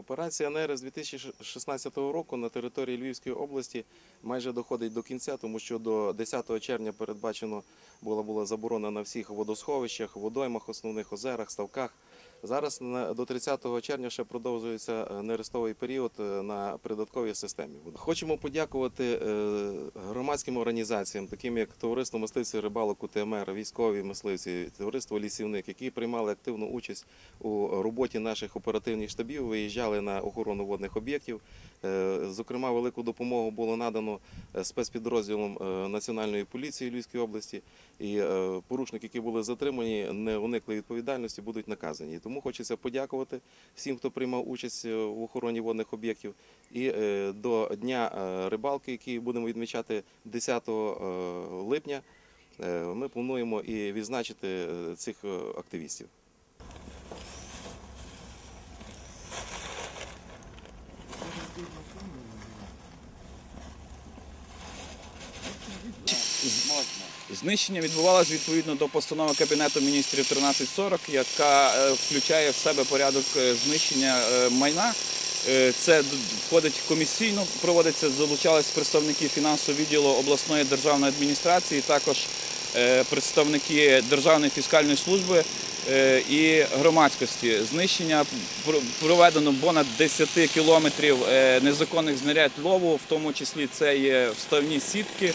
Операція НЕР з 2016 року на території Львівської області майже доходить до кінця, тому що до 10 червня передбачено була, була заборона на всіх водосховищах, водоймах, основних озерах, ставках. Зараз до 30 червня ще продовжується е, нерестовий період е, на придатковій системі. Хочемо подякувати е, громадським організаціям, таким як Товариство мисливців рибалок УТМР, військові мисливці, товариство лісівник, які приймали активну участь у роботі наших оперативних штабів, виїжджали на охорону водних об'єктів. Е, Зокрема, велику допомогу було надано е, спецпідрозділом е, Національної поліції Львівської області, і порушники, які були затримані, не уникли відповідальності, будуть наказані. Тому хочеться подякувати всім, хто приймав участь в охороні водних об'єктів. І до дня рибалки, який будемо відмічати 10 е, липня, ми плануємо і відзначити цих активістів. Знищення відбувалося відповідно до постанови Кабінету міністрів 1340, яка е, включає в себе порядок е, знищення е, майна. Це входить комісійно, проводиться, залучались представники фінансового відділу обласної державної адміністрації, також представники Державної фіскальної служби і громадськості. Знищення проведено понад 10 кілометрів незаконних знарядь лову, в тому числі це є вставні сітки,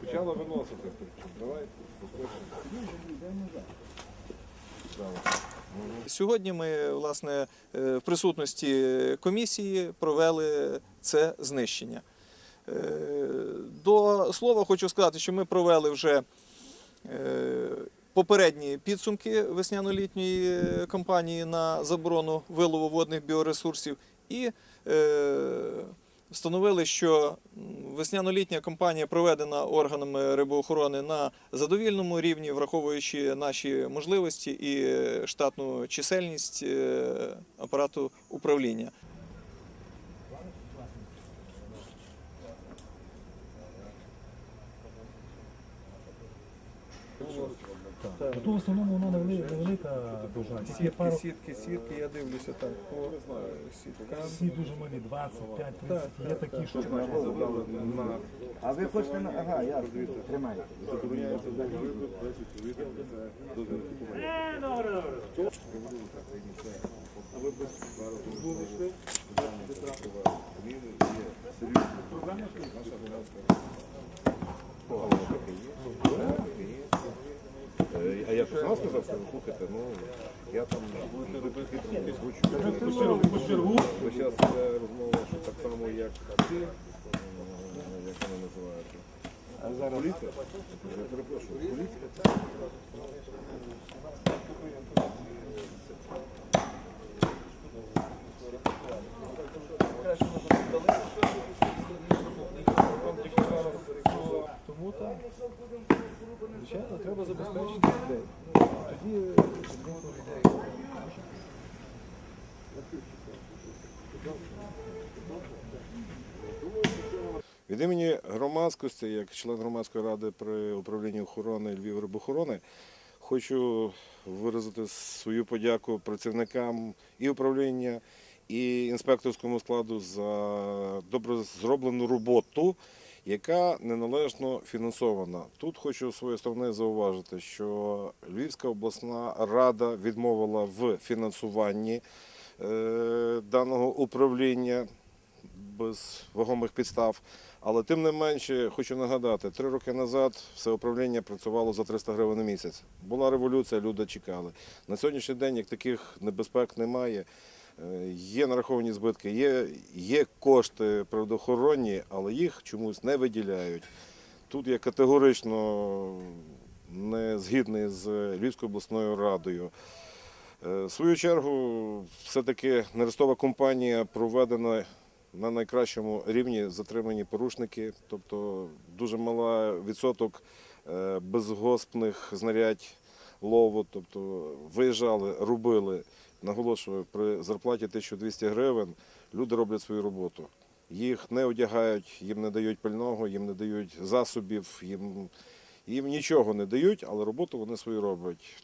Почала виносити. Давай, Сьогодні ми власне е, в присутності комісії провели це знищення. Е, До слова хочу сказати, що ми провели вже е, попередні підсумки весняно-літньої кампанії на заборону вилову водних біоресурсів і встановили, що весняно-літня кампанія проведена органами рибоохорони на задовільному рівні, враховуючи наші можливості і штатну чисельність е, апарату управління. То в основному вона невелика. Тільки Сітки, пару сітки, сітки, я дивлюся так по е, сіткам. всі дуже малі, 25, 30. Є такі, що А ви хочете на ага, я тримаю. забороняється це дозвіл купування. А ви без я сказав, що слухайте, ну я там озвучую. Бо зараз розмова, що так само, як ці, як вони називаються. А зараз поліція? Я перепрошую, поліція. Звичайно, треба забезпечити людей. Тоді Від імені громадськості, як член громадської ради при управлінні охорони Львів рибохорони, хочу виразити свою подяку працівникам і управління, і інспекторському складу за добре зроблену роботу, яка неналежно фінансована. Тут хочу своєї сторони зауважити, що Львівська обласна рада відмовила в фінансуванні е, даного управління без вагомих підстав. Але тим не менше, хочу нагадати, три роки назад все управління працювало за 300 гривень на місяць. Була революція, люди чекали. На сьогоднішній день як таких небезпек немає. Є нараховані збитки, є, є кошти природоохоронні, але їх чомусь не виділяють. Тут я категорично не згідний з Львівською обласною радою. Е, В свою чергу, все-таки нерестова компанія проведена на найкращому рівні затримані порушники, тобто дуже мала відсоток е, безгоспних знарядь лову, тобто виїжджали, рубили. Наголошую, при зарплаті 1200 гривень люди роблять свою роботу. Їх не одягають, їм не дають пального, їм не дають засобів, їм, їм нічого не дають, але роботу вони свою роблять.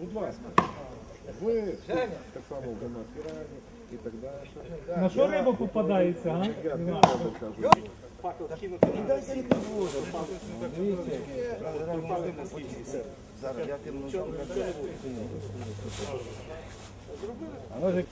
Будь ласка, ви так само в громадській раді і так далі. На що риба попадається, а? Я Факел кинути. Ну, зараз я тим ножом. А ножик.